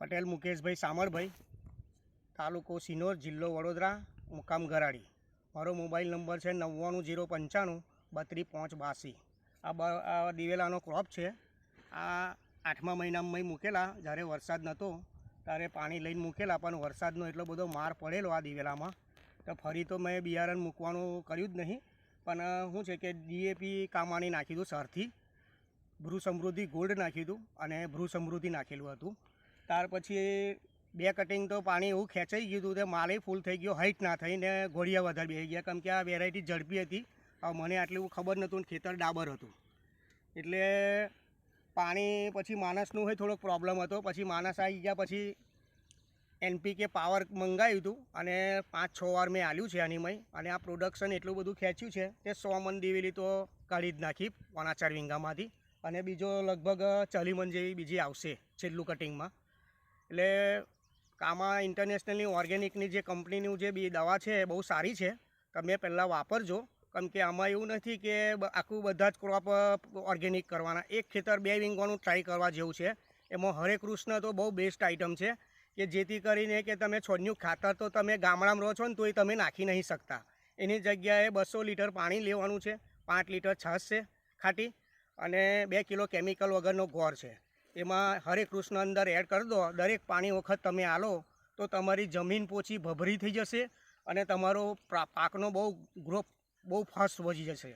પટેલ, મુકેશભાઈ સામરભાઈ, તાલુકો સિનોર, જિલ્લો વડોદરા, મુકામ ગરાડી. મારો મોબાઈલ નંબર છે નવ્વાણું જીરો પંચાણું બત્રીસ પાંચ બાસી. આ દિવેલાનો ક્રોપ છે. આ આઠમા મહિનામાં મેં મૂકેલા. જ્યારે વરસાદ નહોતો ત્યારે પાણી લઈને મૂકેલા, પણ વરસાદનો એટલો બધો માર પડેલો આ દિવેલામાં. તો ફરી તો મેં બિયારણ મૂકવાનું કર્યું જ નહીં. પણ શું છે કે ડીએપી કામાણી નાખી દઉં સરથી. ભ્રૂ સમૃદ્ધિ ગોલ્ડ નાખ્યું હતું અને ભ્રૂ સમૃદ્ધિ નાખેલું હતું. ત્યાર પછી બે કટિંગ તો પાણી એવું ખેંચાઈ ગયું હતું તે માલે ફૂલ થઈ ગયો હાઈટ ના થઈ ને ઘોડિયા વધારે બેસી ગયા. કેમ કે આ વેરાયટી ઝડપી હતી. હવે મને આટલું ખબર નહોતું ખેતર ડાબર હતું. એટલે પાણી પછી માણસનું હોય થોડોક પ્રોબ્લેમ હતો. પછી માણસ આવી ગયા, પછી એનપીકે પાવર મંગાવ્યું હતું અને પાંચ છ વાર મેં આલ્યું છે આની મય. અને આ પ્રોડક્શન એટલું બધું ખેંચ્યું છે કે સો મન દિવેલી તો કાઢી જ નાખી પોણા ચાર વીંગામાંથી. અને બીજો લગભગ ચલીમન જેવી બીજી આવશે છેલ્લું કટિંગમાં એટલે કામા ઇન્ટરનેશનલની ઓર્ગેનિકની જે કંપનીનું જે બી દવા છે બહુ સારી છે. તમે પહેલાં વાપરજો. કેમ કે આમાં એવું નથી કે આખું બધા જ ક્રોપ ઓર્ગેનિક કરવાના. એક ખેતર બે વિંગવાનું ટ્રાય કરવા જેવું છે. એમાં હરે કૃષ્ણ તો બહુ બેસ્ટ આઇટમ છે કે જેથી કરીને કે તમે છોડનું ખાતર તો તમે ગામડામાં રહો છો ને તોય તમે નાખી નહીં શકતા. એની જગ્યાએ બસો લીટર પાણી લેવાનું છે. પાંચ લીટર છાશ છે ખાટી અને બે કિલો કેમિકલ વગરનો ગોળ છે. એમાં હરે કૃષ્ણ અંદર એડ કરી દો. દરેક પાણી વખત તમે આલો તો તમારી જમીન પોચી ભભરી થઈ જશે અને તમારો પાકનો બહુ ગ્રોથ બહુ ફાસ્ટ વધી જશે.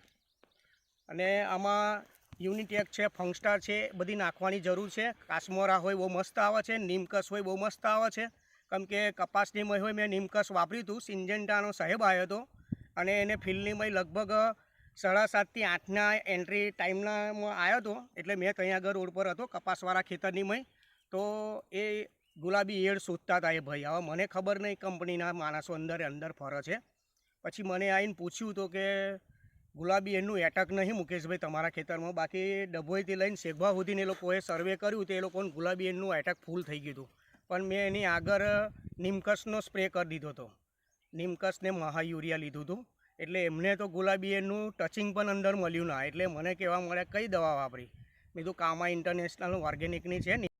અને આમાં યુનિટેક છે ફંગસ્ટાર છે, બધી નાખવાની જરૂર છે. કાશ્મોરા હોય બહુ મસ્ત આવે છે, નીમકસ હોય બહુ મસ્ત આવે છે. કેમ કે કપાસની મય હોય મેં નીમકસ વાપર્યું હતું સિન્જેન્ટાનો સાહેબ આવ્યો હતો અને એને ફિલ્ડની મય લગભગ સાડા સાતથી આઠના એન્ટ્રી ટાઈમના આવ્યો હતો એટલે મેં ત્યાં આગળ રોડ પર હતો, કપાસવાળા ખેતરની મય. તો એ ગુલાબી એડ શોધતા હતા, એ ભાઈ, હવે મને ખબર નહીં કંપનીના માણસો અંદર અંદર ફરે છે. પછી મને આવીને પૂછ્યું તો કે, ગુલાબી એનું એટક નહીં મુકેશભાઈ તમારા ખેતરમાં? બાકી ડભોઈથી લઈને શેખભા સુધીને એ લોકોએ સર્વે કર્યું તો એ લોકોને ગુલાબી એનું એટક ફૂલ થઈ ગયું હતું. પણ મેં એની આગળ નિમકસનો સ્પ્રે કરી દીધો હતો. નિમકસને મહા યુરિયા લીધું હતું. એટલે એમને તો ગુલાબી એનું ટચિંગ પણ અંદર મળ્યું ના. એટલે મને કહેવા મળે કઈ દવા વાપરી? મેં તો કામા ઇન્ટરનેશનલ ઓર્ગેનિકની છે ને.